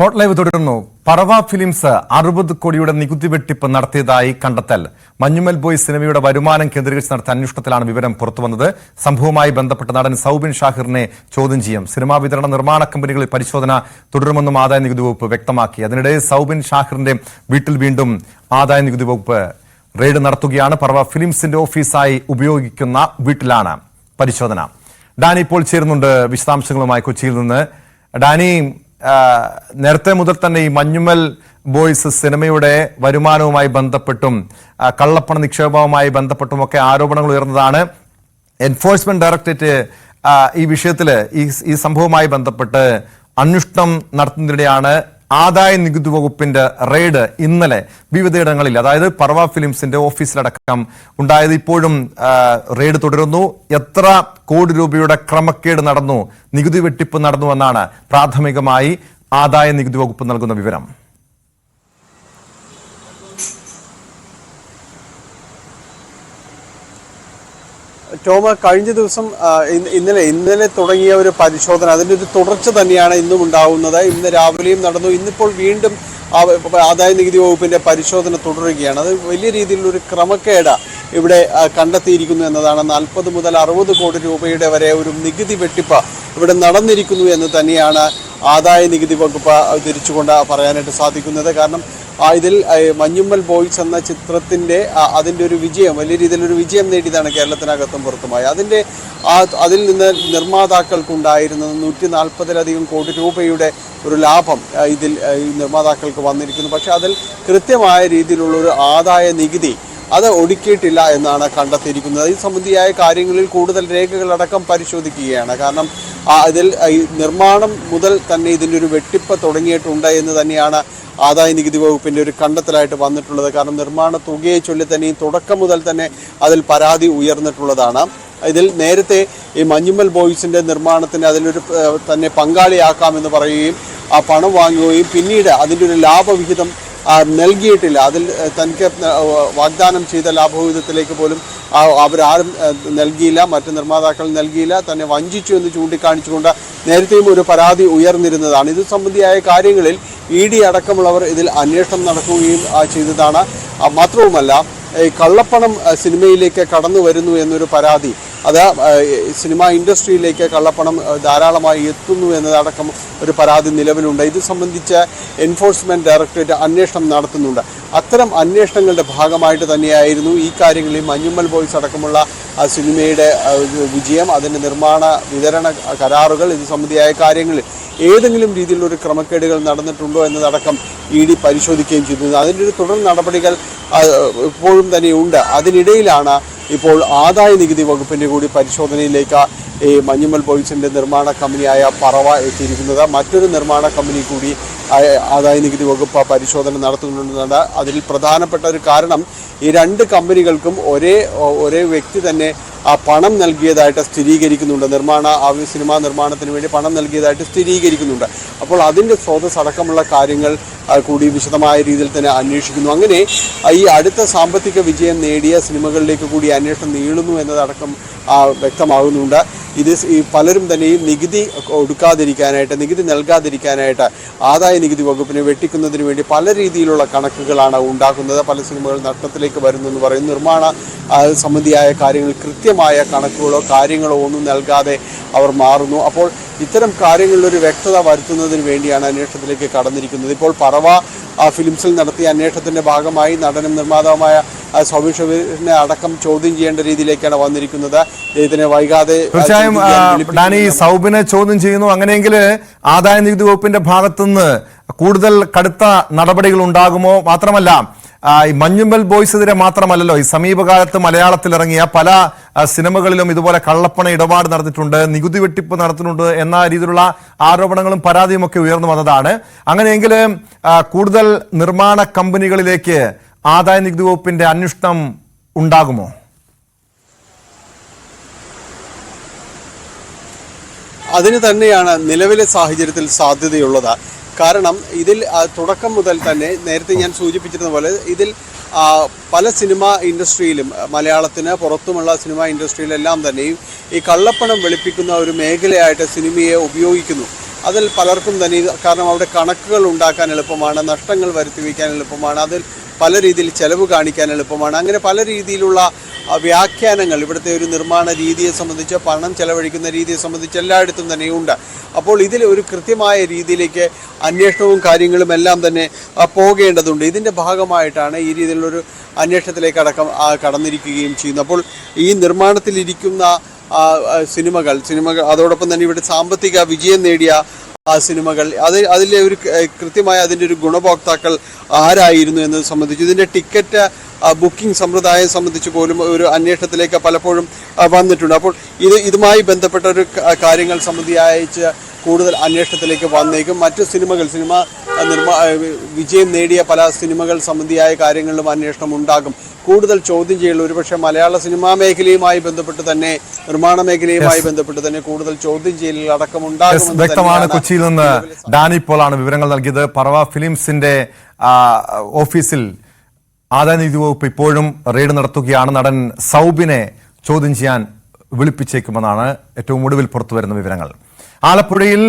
Hot live തുടരുന്നു. പറവ films അറുപത് കോടിയുടെ നികുതി വെട്ടിപ്പ് നടത്തിയതായി കണ്ടെത്തൽ. മഞ്ഞുമൽ ബോയ് സിനിമയുടെ വരുമാനം കേന്ദ്രീകരിച്ച് നടത്തിയ അന്വേഷണത്തിലാണ് വിവരം പുറത്തുവന്നത്. സംഭവവുമായി ബന്ധപ്പെട്ട നടൻ സൗബിൻ ഷാഹിറിനെ ചോദ്യം ചെയ്യും. സിനിമാ വിതരണ നിർമ്മാണ കമ്പനികളിൽ പരിശോധന തുടരുമെന്നും ആദായ നികുതി വകുപ്പ് വ്യക്തമാക്കി. അതിനിടെ സൗബിൻ ഷാഹിറിന്റെ വീട്ടിൽ വീണ്ടും ആദായ നികുതി വകുപ്പ് റെയ്ഡ് നടത്തുകയാണ്. പറവ ഫിലിംസിന്റെ ഓഫീസായി ഉപയോഗിക്കുന്ന വീട്ടിലാണ് പരിശോധന. ഡാനി ഇപ്പോൾ ചേരുന്നുണ്ട്. വിശദാംശങ്ങളുമായി കൊച്ചിയിൽ നിന്ന്. ഡാനി നേരത്തെ മുതൽ തന്നെ ഈ മഞ്ഞുമൽ ബോയ്സ് സിനിമയുടെ വരുമാനവുമായി ബന്ധപ്പെട്ടും കള്ളപ്പണ നിക്ഷേപവുമായി ബന്ധപ്പെട്ടുമൊക്കെ ആരോപണങ്ങൾ ഉയർന്നതാണ്. എൻഫോഴ്സ്മെന്റ് ഡയറക്ടറേറ്റ് ഈ വിഷയത്തിൽ ഈ ഈ സംഭവവുമായി ബന്ധപ്പെട്ട് അന്വേഷണം നടത്തുന്നതിനിടെയാണ് ആദായ നികുതി വകുപ്പിന്റെ റെയ്ഡ് ഇന്നലെ വിവിധയിടങ്ങളിൽ അതായത് പർവ ഫിലിംസിന്റെ ഓഫീസിലടക്കം ഉണ്ടായത് ഇപ്പോഴും റെയ്ഡ് തുടരുന്നു. എത്ര കോടി രൂപയുടെ ക്രമക്കേട് നടന്നു നികുതി വെട്ടിപ്പ് നടന്നു എന്നാണ് പ്രാഥമികമായി ആദായ നികുതി വകുപ്പ് നൽകുന്ന വിവരം. ടോമ കഴിഞ്ഞ ദിവസം ഇന്നലെ ഇന്നലെ തുടങ്ങിയ ഒരു പരിശോധന അതിന്റെ ഒരു തുടർച്ച തന്നെയാണ് ഇന്നും ഉണ്ടാവുന്നത്. ഇന്ന് രാവിലെയും നടന്നു. ഇന്നിപ്പോൾ വീണ്ടും ആദായ നികുതി വകുപ്പിന്റെ പരിശോധന തുടരുകയാണ്. അത് വലിയ രീതിയിലുള്ള ക്രമക്കേട ഇവിടെ കണ്ടെത്തിയിരിക്കുന്നു എന്നതാണ്. നാൽപ്പത് മുതൽ അറുപത് കോടി രൂപയുടെ വരെ ഒരു നികുതി വെട്ടിപ്പ് ഇവിടെ നടന്നിരിക്കുന്നു എന്ന് തന്നെയാണ് ആദായ നികുതി വകുപ്പ് തിരിച്ചുകൊണ്ട് പറയാനായിട്ട് സാധിക്കുന്നത്. കാരണം ഇതിൽ മഞ്ഞുമ്മൽ ബോയ്സ് എന്ന ചിത്രത്തിന്റെ അതിന്റെ ഒരു വിജയം വലിയ രീതിയിലൊരു വിജയം നേടിയതാണ് കേരളത്തിനകത്തും പുറത്തുമായി. അതിന്റെ ആ അതിൽ നിന്ന് നിർമ്മാതാക്കൾക്കുണ്ടായിരുന്നത് നൂറ്റി നാൽപ്പതിലധികം കോടി രൂപയുടെ ഒരു ലാഭം ഇതിൽ നിർമ്മാതാക്കൾക്ക് വന്നിരിക്കുന്നു. പക്ഷെ അതിൽ കൃത്യമായ രീതിയിലുള്ള ഒരു ആദായ നികുതി അത് ഒടുക്കിയിട്ടില്ല എന്നാണ് കണ്ടെത്തിയിരിക്കുന്നത്. ഈ സംബന്ധിയായ കാര്യങ്ങളിൽ കൂടുതൽ രേഖകളടക്കം പരിശോധിക്കുകയാണ്. കാരണം ഈ നിർമ്മാണം മുതൽ തന്നെ ഇതിന്റെ ഒരു വെട്ടിപ്പ് തുടങ്ങിയിട്ടുണ്ട് എന്ന് തന്നെയാണ് ആദായ നികുതി വകുപ്പിന്റെ ഒരു കണ്ടെത്തലായിട്ട് വന്നിട്ടുള്ളത്. കാരണം നിർമ്മാണ തുകയെ ചൊല്ലി തന്നെ തുടക്കം മുതൽ തന്നെ അതിൽ പരാതി ഉയർന്നിട്ടുള്ളതാണ്. ഇതിൽ നേരത്തെ ഈ മഞ്ഞുമ്മൽ ബോയ്സിന്റെ നിർമ്മാണത്തിന് അതിലൊരു തന്നെ പങ്കാളിയാക്കാമെന്ന് പറയുകയും ആ പണം വാങ്ങുകയും പിന്നീട് അതിന്റെ ഒരു ലാഭവിഹിതം നൽകിയിട്ടില്ല. അതിൽ തനിക്ക് വാഗ്ദാനം ചെയ്ത ലാഭവിഹിതത്തിലേക്ക് പോലും അവരാരും നൽകിയില്ല. മറ്റ് നിർമ്മാതാക്കൾ നൽകിയില്ല. തന്നെ വഞ്ചിച്ചു എന്ന് ചൂണ്ടിക്കാണിച്ചുകൊണ്ട് നേരത്തെയും ഒരു പരാതി ഉയർന്നിരുന്നതാണ്. ഇത് സംബന്ധിയായ കാര്യങ്ങളിൽ ഇ ഡി അടക്കമുള്ളവർ ഇതിൽ അന്വേഷണം നടക്കുകയും ചെയ്തതാണ്. മാത്രവുമല്ല കള്ളപ്പണം സിനിമയിലേക്ക് കടന്നു വരുന്നു എന്നൊരു പരാതി അത് സിനിമാ ഇൻഡസ്ട്രിയിലേക്ക് കള്ളപ്പണം ധാരാളമായി എത്തുന്നു എന്നതടക്കം ഒരു പരാതി നിലവിലുണ്ട്. ഇത് സംബന്ധിച്ച് എൻഫോഴ്സ്മെന്റ് ഡയറക്ടറേറ്റ് അന്വേഷണം നടത്തുന്നുണ്ട്. അത്തരം അന്വേഷണങ്ങളുടെ ഭാഗമായിട്ട് തന്നെയായിരുന്നു ഈ കാര്യങ്ങളിൽ മഞ്ഞുമ്മൽ ബോയ്സ് അടക്കമുള്ള ആ സിനിമയുടെ വിജയം അതിന്റെ നിർമ്മാണ വിതരണ കരാറുകൾ ഇത് സംബന്ധിയായ കാര്യങ്ങളിൽ ഏതെങ്കിലും രീതിയിലുള്ള ഒരു ക്രമക്കേടുകൾ നടന്നിട്ടുണ്ടോ എന്നതടക്കം ഇ ഡി പരിശോധിക്കുകയും ചെയ്തു അതിന്റെ ഒരു തുടർ നടപടികൾ ഇപ്പോഴും തന്നെയുണ്ട് അതിനിടയിലാണ് ഇപ്പോൾ ആദായ നികുതി വകുപ്പിന്റെ കൂടി പരിശോധനയിലേക്ക് ഈ മഞ്ഞുമൽ ബോയ്സിന്റെ നിർമ്മാണ കമ്പനിയായ പറവ എത്തിയിരിക്കുന്നത്. മറ്റൊരു നിർമ്മാണ കമ്പനി കൂടി ആദായ നികുതി വകുപ്പ് പരിശോധന നടത്തുന്നുണ്ടെന്നാണ് അതിൽ പ്രധാനപ്പെട്ട ഒരു കാരണം. ഈ രണ്ട് കമ്പനികൾക്കും ഒരേ ഒരേ വ്യക്തി തന്നെ ആ പണം നൽകിയതായിട്ട് സ്ഥിരീകരിക്കുന്നുണ്ട്. നിർമ്മാണ ആ സിനിമാ നിർമ്മാണത്തിന് വേണ്ടി പണം നൽകിയതായിട്ട് സ്ഥിരീകരിക്കുന്നുണ്ട്. അപ്പോൾ അതിന്റെ സ്രോതസ് അടക്കമുള്ള കാര്യങ്ങൾ കൂടി വിശദമായ രീതിയിൽ തന്നെ അന്വേഷിക്കുന്നു. അങ്ങനെ ഈ അടുത്ത സാമ്പത്തിക വിജയം നേടിയ സിനിമകളിലേക്ക് കൂടി അന്വേഷണം നീളുന്നു എന്നതടക്കം വ്യക്തമാകുന്നുണ്ട്. ഇത് ഈ പലരും തന്നെ ഈ നികുതി ഒടുക്കാതിരിക്കാനായിട്ട് നികുതി നൽകാതിരിക്കാനായിട്ട് ആദായ നികുതി വകുപ്പിനെ വെട്ടിക്കുന്നതിന് വേണ്ടി പല രീതിയിലുള്ള കണക്കുകളാണ് ഉണ്ടാക്കുന്നത്. പല സിനിമകൾ നഷ്ടത്തിലേക്ക് വരുന്നു എന്ന് പറയും നിർമ്മാണ സംബന്ധിയായ കാര്യങ്ങൾ കൃത്യമായ കണക്കുകളോ കാര്യങ്ങളോ ഒന്നും നൽകാതെ അവർ മാറുന്നു. അപ്പോൾ ഇത്തരം കാര്യങ്ങളിലൊരു വ്യക്തത വരുത്തുന്നതിന് വേണ്ടിയാണ് അന്വേഷണത്തിലേക്ക് കടന്നിരിക്കുന്നത്. ഇപ്പോൾ പറവ ആ, ഫിലിംസിൽ നടത്തിയ അന്വേഷണത്തിന്റെ ഭാഗമായി നടനും നിർമ്മാതാവുമായ സൗബിൻ ഷബീറിനെ അടക്കം ചോദ്യം ചെയ്യേണ്ട രീതിയിലേക്കാണ് വന്നിരിക്കുന്നത്. ഇതിനെ വൈകാതെ തീർച്ചയായും ഡാനി സൗബിനെ ചോദ്യം ചെയ്യുന്നു. അങ്ങനെയെങ്കിൽ ആദായ നികുതി വകുപ്പിന്റെ ഭാഗത്തുനിന്ന് കൂടുതൽ കടുത്ത നടപടികൾ ഉണ്ടാകുമോ? മാത്രമല്ല ഈ മഞ്ഞുമ്പൽ ബോയ്സിനെതിരെ മാത്രമല്ലല്ലോ ഈ സമീപകാലത്ത് മലയാളത്തിൽ ഇറങ്ങിയ പല സിനിമകളിലും ഇതുപോലെ കള്ളപ്പണ ഇടപാട് നടന്നിട്ടുണ്ട് നികുതി വെട്ടിപ്പ് നടത്തുന്നുണ്ട് എന്ന രീതിയിലുള്ള ആരോപണങ്ങളും പരാതിയും ഒക്കെ ഉയർന്നു വന്നതാണ്. അങ്ങനെയെങ്കിൽ കൂടുതൽ നിർമ്മാണ കമ്പനികളിലേക്ക് ആദായ നികുതി വകുപ്പിന്റെ അന്വേഷണം ഉണ്ടാകുമോ? അതിന് തന്നെയാണ് നിലവിലെ സാഹചര്യത്തിൽ സാധ്യതയുള്ളത്. കാരണം ഇതിൽ തുടക്കം മുതൽ തന്നെ നേരത്തെ ഞാൻ സൂചിപ്പിച്ചിരുന്ന പോലെ ഇതിൽ പല സിനിമ ഇൻഡസ്ട്രിയിലും മലയാളത്തിന് പുറത്തുമുള്ള സിനിമ ഇൻഡസ്ട്രിയിലെല്ലാം തന്നെയും ഈ കള്ളപ്പണം വെളുപ്പിക്കുന്ന ഒരു മേഖലയായിട്ട് സിനിമയെ ഉപയോഗിക്കുന്നു. അതിൽ പലർക്കും തന്നെ കാരണം അവിടെ കണക്കുകൾ ഉണ്ടാക്കാൻ എളുപ്പമാണ് നഷ്ടങ്ങൾ വരുത്തി വയ്ക്കാൻ എളുപ്പമാണ് അതിൽ പല രീതിയിൽ ചെലവ് കാണിക്കാൻ എളുപ്പമാണ്. അങ്ങനെ പല രീതിയിലുള്ള വ്യാഖ്യാനങ്ങൾ ഇവിടുത്തെ ഒരു നിർമ്മാണ രീതിയെ സംബന്ധിച്ച് പണം ചെലവഴിക്കുന്ന രീതിയെ സംബന്ധിച്ച് എല്ലായിടത്തും തന്നെയുണ്ട് അപ്പോൾ ഇതിൽ ഒരു കൃത്യമായ രീതിയിലേക്ക് അന്വേഷണവും കാര്യങ്ങളും എല്ലാം തന്നെ പോകേണ്ടതുണ്ട്. ഇതിന്റെ ഭാഗമായിട്ടാണ് ഈ രീതിയിലുള്ളൊരു അന്വേഷണത്തിലേക്ക് അടക്കം കടന്നിരിക്കുകയും ചെയ്യുന്നത്. അപ്പോൾ ഈ നിർമ്മാണത്തിലിരിക്കുന്ന സിനിമകൾ സിനിമകൾ അതോടൊപ്പം തന്നെ ഇവിടെ സാമ്പത്തിക വിജയം നേടിയ ആ സിനിമകൾ. അത് അതിലെ ഒരു കൃത്യമായ അതിന്റെ ഒരു ഗുണഭോക്താക്കൾ ആരായിരുന്നു എന്നത് സംബന്ധിച്ച് ഇതിന്റെ ടിക്കറ്റ് ബുക്കിംഗ് സമ്പ്രദായം സംബന്ധിച്ച് പോലും ഒരു അന്വേഷണത്തിലേക്ക് പലപ്പോഴും വന്നിട്ടുണ്ട്. അപ്പോൾ ഇത് ഇതുമായി ബന്ധപ്പെട്ട ഒരു കാര്യങ്ങൾ സംബന്ധിച്ച് കൂടുതൽ അന്വേഷണത്തിലേക്ക് വന്നേക്കും. മറ്റു സിനിമകൾ സിനിമ നിർമ്മാ വിജയം നേടിയ പല സിനിമകൾ സംബന്ധിയായ കാര്യങ്ങളിലും അന്വേഷണം ഉണ്ടാകും. കൂടുതൽ ചോദ്യം ചെയ്യൽ ഒരുപക്ഷെ മലയാള സിനിമാ മേഖലയുമായി ബന്ധപ്പെട്ട് തന്നെ നിർമ്മാണ മേഖലയുമായി ബന്ധപ്പെട്ട് തന്നെ കൂടുതൽ ചോദ്യം ചെയ്യലിൽ അടക്കം Yes, ഉണ്ടാകുമെന്ന് വ്യക്തമാണ് കൊച്ചിയിൽ നിന്ന് ഡാനി പോളാണ് വിവരങ്ങൾ നൽകിയത്. പറവ ഫിലിംസിന്റെ ഓഫീസിൽ ആദായനികുതി വകുപ്പ് ഇപ്പോഴും റെയ്ഡ് നടത്തുകയാണ്. നടൻ സൗബിനെ ചോദ്യം ചെയ്യാൻ വിളിപ്പിച്ചേക്കുമെന്നാണ് ഏറ്റവും ഒടുവിൽ പുറത്തുവരുന്ന വിവരങ്ങൾ. ആലപ്പുഴയിൽ